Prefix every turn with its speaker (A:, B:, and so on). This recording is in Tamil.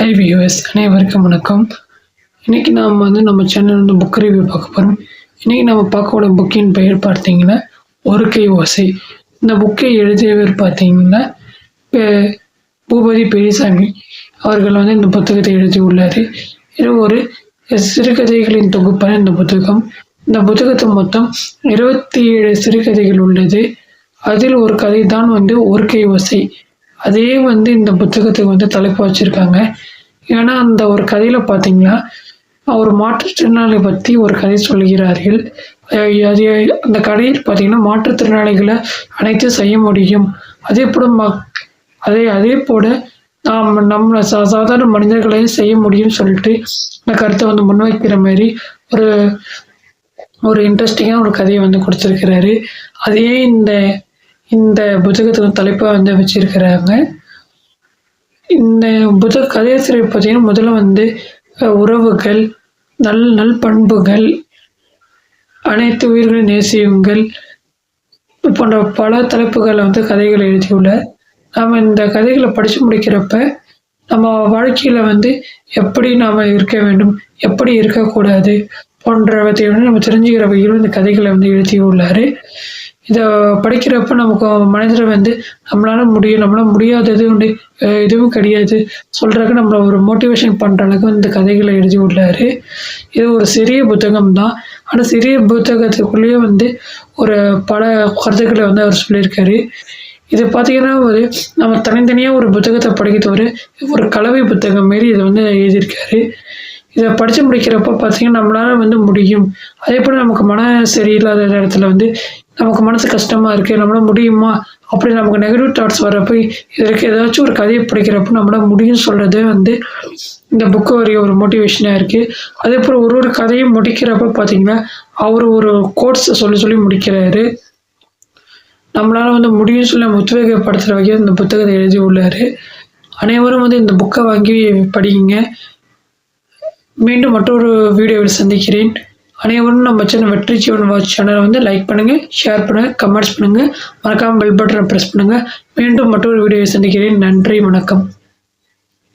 A: ஹை வியூஎஸ் அனைவருக்கும் வணக்கம். இன்றைக்கி நாம் வந்து நம்ம சேனல் வந்து புக் ரிவ்யூ பார்க்க போகிறோம் இன்றைக்கி நம்ம பார்க்கக்கூடிய புக்கின் பெயர் பார்த்தீங்கன்னா ஒரு கை ஓசை. இந்த புக்கை எழுதியவர் பார்த்தீங்கன்னா பூபதி பெரியசாமி. அவர்கள் வந்து இந்த புத்தகத்தை எழுதியுள்ளார். இது ஒரு சிறுகதைகளின் தொகுப்பான இந்த புத்தகம். இந்த புத்தகத்தை மொத்தம் இருபத்தி ஏழு சிறுகதைகள் உள்ளது. அதில் ஒரு கதை தான் வந்து ஒரு கை ஓசை. அதே வந்து இந்த புத்தகத்துக்கு வந்து தலைப்பு வச்சுருக்காங்க. ஏன்னா அந்த ஒரு கதையில் பார்த்தீங்கன்னா அவர் மாற்றுத்திறனாளி பற்றி ஒரு கதை சொல்கிறார்கள் அது அந்த கதையில் பார்த்தீங்கன்னா மாற்றுத்திறனாளிகளை அனைத்தும் செய்ய முடியும். அதே போல் மக் அதே அதே போல் நாம் நம்ம சா சாதாரண மனிதர்களையும் செய்ய முடியும்னு சொல்லிட்டு இந்த கருத்தை வந்து முன்வைக்கிற மாதிரி ஒரு ஒரு இன்ட்ரெஸ்டிங்காக ஒரு கதையை வந்து கொடுத்துருக்கிறாரு. அதையே இந்த இந்த புத்தகத்துக்கு தலைப்பாக வந்து வச்சிருக்கிறாங்க. இந்த புத்தக கதையாசிரியர் பார்த்தீங்கன்னா முதல்ல வந்து உறவுகள் நல் நல்பண்புகள் அனைத்து உயிர்களை நேசியுங்கள் போன்ற பல தலைப்புகளை வந்து கதைகளை எழுதியுள்ளார் நாம் இந்த கதைகளை படித்து முடிக்கிறப்ப நம்ம வாழ்க்கையில் வந்து எப்படி நாம் இருக்க வேண்டும் எப்படி இருக்கக்கூடாது போன்றவற்றை வந்து நம்ம தெரிஞ்சுக்கிற வகையில் இந்த கதைகளை வந்து எழுதியுள்ளார். இதை படிக்கிறப்ப நமக்கு மனதில் வந்து நம்மளால முடியும் நம்மளால் முடியாதது உண்டு எதுவும் கிடையாது. சொல்கிறக்கு நம்மளை ஒரு மோட்டிவேஷன் பண்ணுற அளவுக்கு இந்த கதைகளை எழுதி உள்ளார் இது ஒரு சிறிய புத்தகம் தான். ஆனால் சிறிய புத்தகத்துக்குள்ளேயே வந்து ஒரு பல கருத்துக்களை வந்து அவர் சொல்லியிருக்காரு. இது பார்த்தீங்கன்னா ஒரு நம்ம தனித்தனியாக ஒரு புத்தகத்தை படிக்கிறது ஒரு கலவை புத்தகம் மாரி இதை வந்து எழுதியிருக்காரு. இதை படித்து முடிக்கிறப்ப பார்த்தீங்கன்னா நம்மளால வந்து முடியும். அதே போல் நமக்கு மன சரியில்லாத இடத்துல வந்து நமக்கு மனசு கஷ்டமாக இருக்குது நம்மளால் முடியுமா? அப்படி நமக்கு நெகட்டிவ் தாட்ஸ் வரப்போ இதற்கு ஏதாச்சும் ஒரு கதையை படிக்கிறப்போ நம்மளால் முடியும்னு சொல்கிறதே வந்து இந்த புக்கு வரைய ஒரு மோட்டிவேஷனாக இருக்குது அதே போல் ஒரு ஒரு கதையும் முடிக்கிறப்ப பார்த்திங்கன்னா அவர் ஒரு கோட்ஸ் சொல்லி சொல்லி முடிக்கிறாரு. நம்மளால் வந்து முடியும் சொல்லி நம்ம உத்வேகப்படுத்துகிற வகையில் இந்த புத்தகத்தை எழுதி உள்ளார். அனைவரும் வந்து இந்த புக்கை வாங்கி படிங்க மீண்டும் மற்றொரு வீடியோவில் சந்திக்கிறேன். அனைவரும் நம்ம சேனல் வெற்றி ஜீவன் வாட்ச் சேனலை வந்து லைக் பண்ணுங்கள் ஷேர் பண்ணுங்கள் கமெண்ட்ஸ் பண்ணுங்கள் மறக்காமல் பெல் பட்டனை ப்ரெஸ் பண்ணுங்கள் மீண்டும் மற்றொரு வீடியோவை சந்திக்கிறேன். நன்றி வணக்கம்.